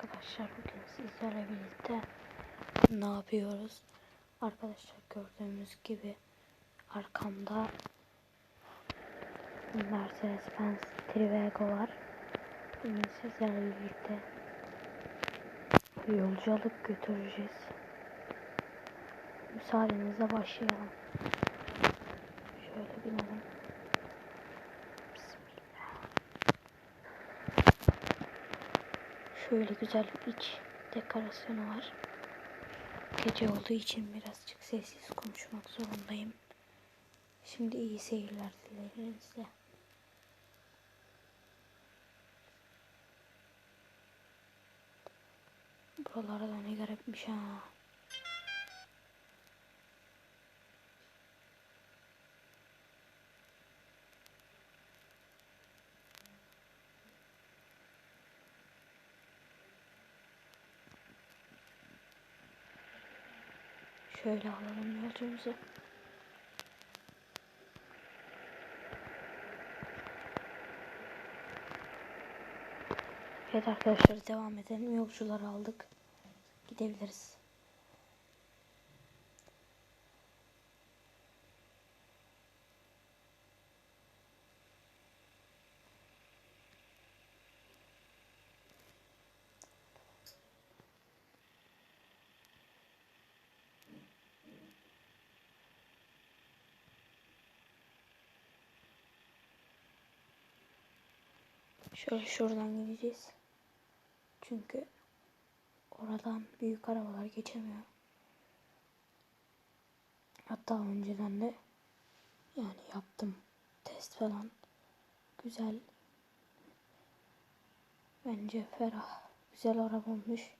arkadaşlar bugün sizlerle birlikte ne yapıyoruz? Arkadaşlar gördüğünüz gibi arkamda Mercedes-Benz Trivago var. Bugün sizlerle birlikte yolcu alıp götüreceğiz. Müsaadenizle başlayalım. Şöyle binelim. Bismillah. Şöyle güzel bir iç dekorasyonu var. Gece olduğu için birazcık sessiz konuşmak zorundayım. Şimdi iyi seyirler dilerim size. Buralara da ne garipmiş ha. Şöyle alalım yolcumuzu. Evet arkadaşlar devam edelim. Yolcuları aldık. Gidebiliriz. Şöyle şuradan gideceğiz. Çünkü oradan büyük arabalar geçemiyor. Hatta önceden de yani yaptım test falan. Güzel. Bence ferah. Güzel araba olmuş.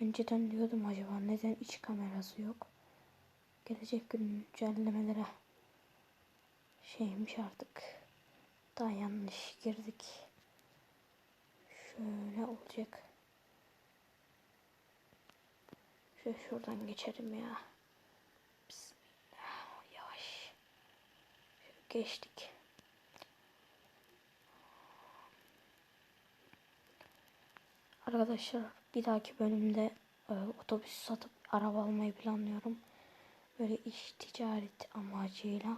Önceden diyordum acaba neden iç kamerası yok. Gelecek güncellemelere şeymiş artık. Daha yanlış girdik. Şöyle olacak. Şöyle şuradan geçelim ya. Bismillah. Yavaş. Şöyle geçtik. Arkadaşlar bir dahaki bölümde e, otobüs satıp araba almayı planlıyorum. Böyle iş ticaret amacıyla.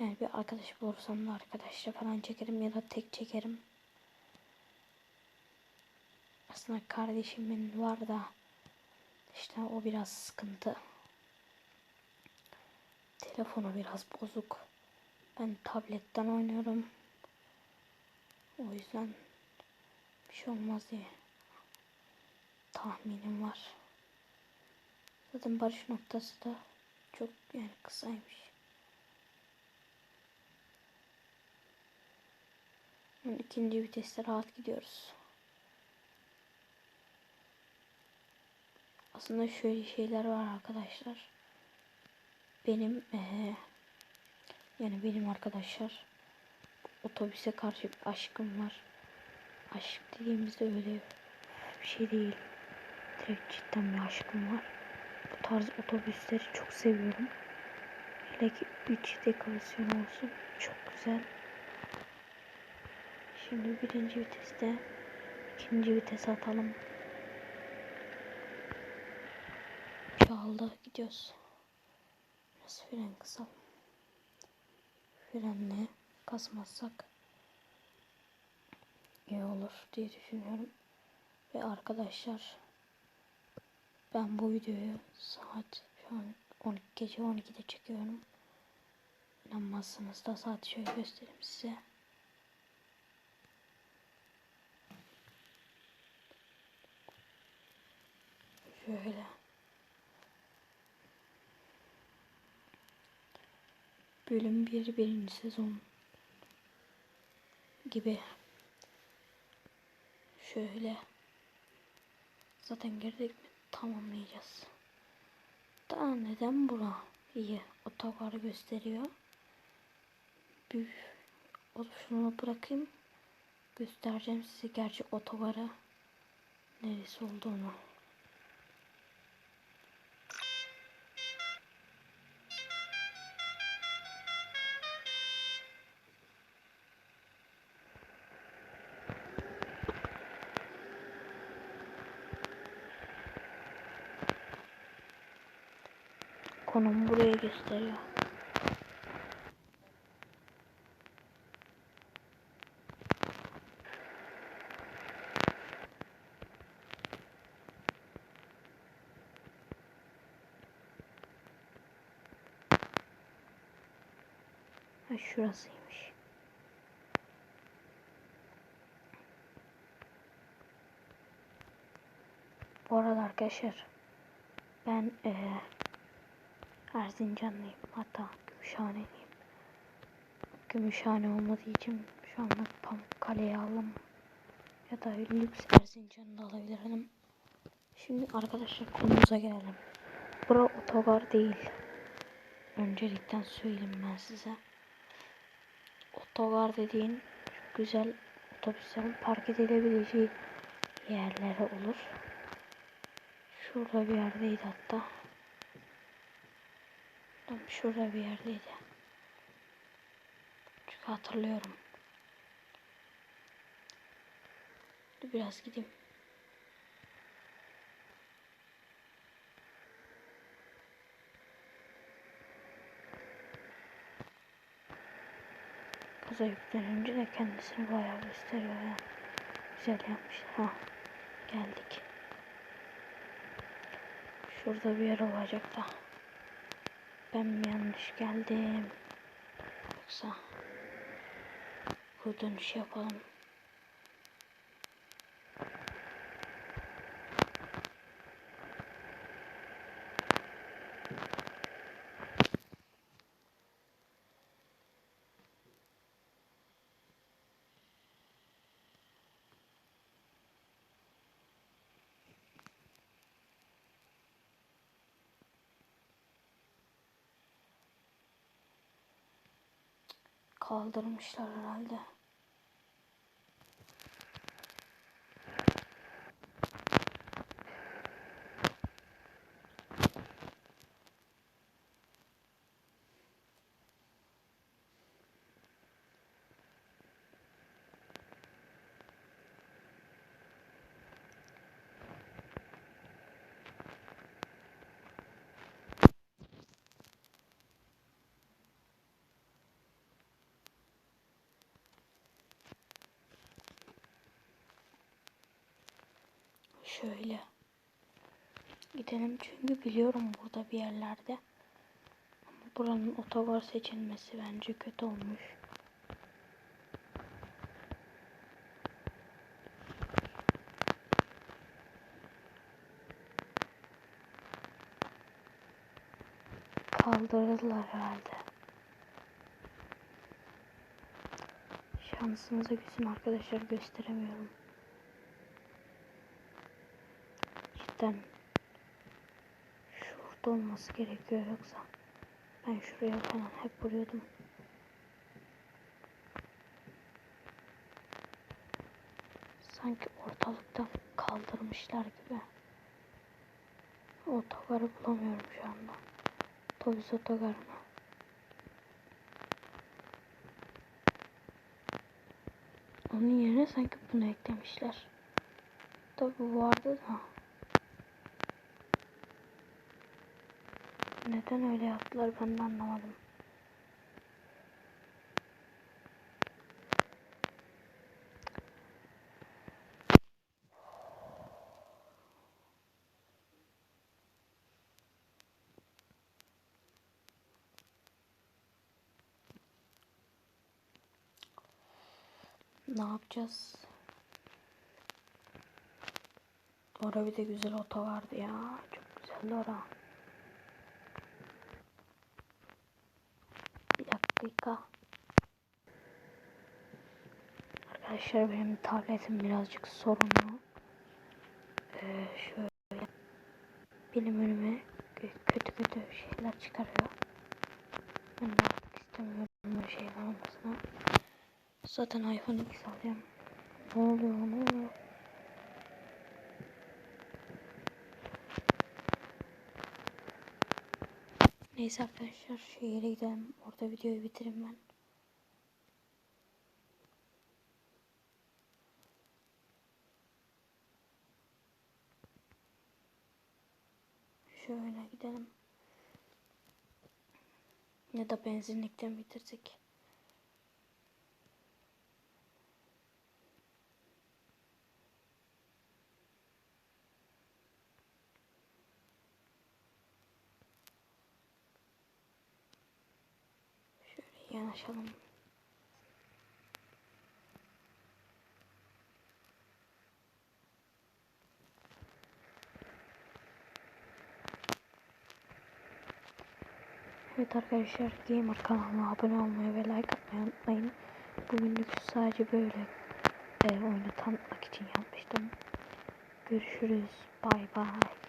Yani bir arkadaş bulursam da arkadaşla falan çekerim ya da tek çekerim. Aslında kardeşimin var da işte o biraz sıkıntı. Telefonu biraz bozuk. Ben tabletten oynuyorum. O yüzden bir şey olmaz diye tahminim var. Zaten barış noktası da çok yani kısaymış. İkinci viteste rahat gidiyoruz. Aslında şöyle şeyler var arkadaşlar. Benim ee, yani benim arkadaşlar otobüse karşı bir aşkım var. Aşk dediğimizde öyle bir şey değil. Direkt cidden bir aşkım var. Bu tarz otobüsleri çok seviyorum. Hele ki iç dekorasyonu olsun. Çok güzel. Şimdi birinci viteste ikinci vites atalım. Çaldı gidiyoruz. Biraz fren kısalım. Frenle kasmazsak iyi olur diye düşünüyorum. Ve arkadaşlar ben bu videoyu saat şu an 12 gece 12'de çekiyorum. İnanmazsınız da saat şöyle göstereyim size. Şöyle. Bölüm 1 birinci sezon gibi. Şöyle. Zaten girdik mi tamamlayacağız. Daha neden bura iyi otogar gösteriyor. Bir şunu bırakayım. Göstereceğim size gerçek otogarı neresi olduğunu. Konum buraya gösteriyor. Ha şurasıymış. Bu arada arkadaşlar ben eee Erzincanlıyım hatta Gümüşhaneliyim. Gümüşhane olmadığı için şu anda Pamukkale'ye aldım. Ya da lüks Erzincan'ı da alabilirim. Şimdi arkadaşlar konumuza gelelim. Bura otogar değil. Öncelikten söyleyeyim ben size. Otogar dediğin güzel otobüslerin park edilebileceği yerlere olur. Şurada bir yerdeydi hatta. Tam şurada bir yerdeydi. Çünkü hatırlıyorum. Biraz gideyim. Kaza yüklenince de kendisini bayağı gösteriyor ya. Güzel yapmışlar. Ha, geldik. Şurada bir yer olacak da. Ben mi yanlış geldim? Yoksa bu dönüş yapalım. Kaldırmışlar herhalde. Şöyle. Gidelim çünkü biliyorum burada bir yerlerde. Ama buranın otogar seçilmesi bence kötü olmuş. Kaldırdılar herhalde. Şansınıza gülsün arkadaşlar gösteremiyorum. Cidden şurada olması gerekiyor yoksa ben şuraya falan hep vuruyordum. Sanki ortalıktan kaldırmışlar gibi. Otogarı bulamıyorum şu anda. Otobüs otogarını. Onun yerine sanki bunu eklemişler. Tabi vardı da. Neden öyle yaptılar ben de anlamadım. Ne yapacağız? Orada bir de güzel oto vardı ya. Çok güzeldi orada. Bir dakika. Arkadaşlar benim tabletim birazcık sorunlu. Ee, şöyle benim önüme kötü kötü şeyler çıkarıyor. Ben de artık istemiyorum böyle şeyler olmasına. Zaten iPhone X alacağım. Ne oluyor ne oluyor? Neyse arkadaşlar şehire gidelim. Orada videoyu bitireyim ben. Şöyle gidelim. Ne da benzinlikten bitirdik. Yanaşalım. Evet arkadaşlar Gamer kanalıma abone olmayı ve like atmayı unutmayın. Bugünlük sadece böyle e, oyunu için yapmıştım. Görüşürüz. Bay bay.